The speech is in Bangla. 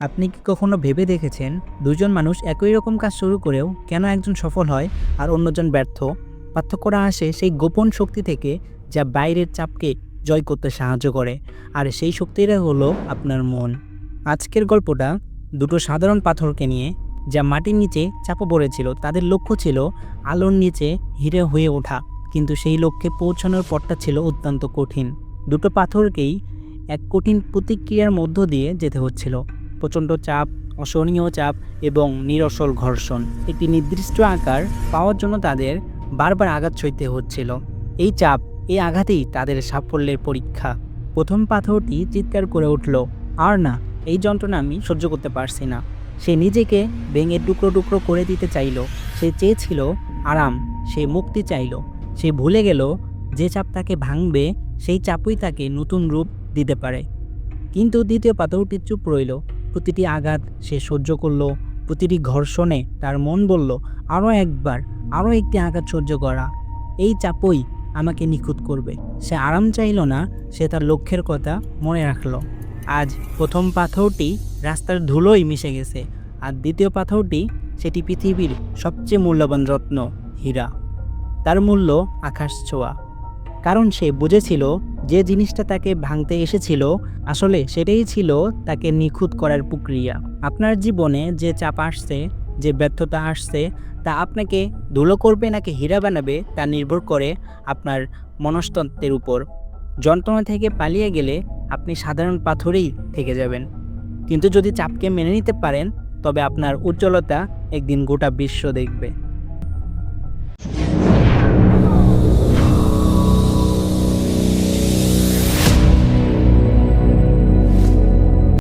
আপনি কি কখনো ভেবে দেখেছেন দুজন মানুষ একই রকম কাজ শুরু করেও কেন একজন সফল হয় আর অন্যজন ব্যর্থ? পার্থক্যটা আসে সেই গোপন শক্তি থেকে যা বাইরের চাপকে জয় করতে সাহায্য করে। আর সেই শক্তিটা হলো আপনার মন। আজকের গল্পটা দুটো সাধারণ পাথরকে নিয়ে, যা মাটির নিচে চাপা পড়েছিল, তাদের লক্ষ্য ছিল আলোর নিচে হিরে হয়ে ওঠা। কিন্তু সেই লক্ষ্যে পৌঁছানোর পথটা ছিল অত্যন্ত কঠিন। দুটো পাথরকেই এক কঠিন প্রতিক্রিয়ার মধ্য দিয়ে যেতে হচ্ছিল। প্রচণ্ড চাপ, অসহনীয় চাপ এবং নিরসল ঘর্ষণ। একটি নির্দিষ্ট আকার পাওয়ার জন্য তাদের বারবার আঘাত সইতে হচ্ছিল। এই চাপ, এই আঘাতেই তাদের সাফল্যের পরীক্ষা। প্রথম পাথরটি চিৎকার করে উঠল, আর না, এই যন্ত্রণা আমি সহ্য করতে পারছি না। সে নিজেকে ভেঙে টুকরো টুকরো করে দিতে চাইল। সে চেয়েছিল আরাম, সে মুক্তি চাইল। সে ভুলে গেল যে চাপ তাকে ভাঙবে, সেই চাপই তাকে নতুন রূপ দিতে পারে। কিন্তু দ্বিতীয় পাথরটি চুপ রইল। প্রতিটি আঘাত সে সহ্য করল, প্রতিটি ঘর্ষণে তার মন বলল আরও একবার আরও একটি আঘাত সহ্য করা। এই চাপই আমাকে নিখুঁত করবে। সে আরাম চাইল না, সে তার লক্ষ্যের কথা মনে রাখল। আজ প্রথম পাথরটি রাস্তার ধুলোই মিশে গেছে, আর দ্বিতীয় পাথরটি সেটি পৃথিবীর সবচেয়ে মূল্যবান রত্ন, হীরা। তার মূল্য আকাশ ছোঁয়া। কারণ সে বুঝেছিল যে জিনিসটা তাকে ভাঙতে এসেছিল, আসলে সেটাই ছিল তাকে নিখুঁত করার প্রক্রিয়া। আপনার জীবনে যে চাপ আসছে, যে ব্যর্থতা আসছে, তা আপনাকে ধুলো করবে নাকি হীরা বানাবে, তা নির্ভর করে আপনার মনস্তত্ত্বের উপর। যন্ত্রণা থেকে পালিয়ে গেলে আপনি সাধারণ পাথরেই থেকে যাবেন। কিন্তু যদি চাপকে মেনে নিতে পারেন, তবে আপনার উজ্জ্বলতা একদিন গোটা বিশ্ব দেখবে।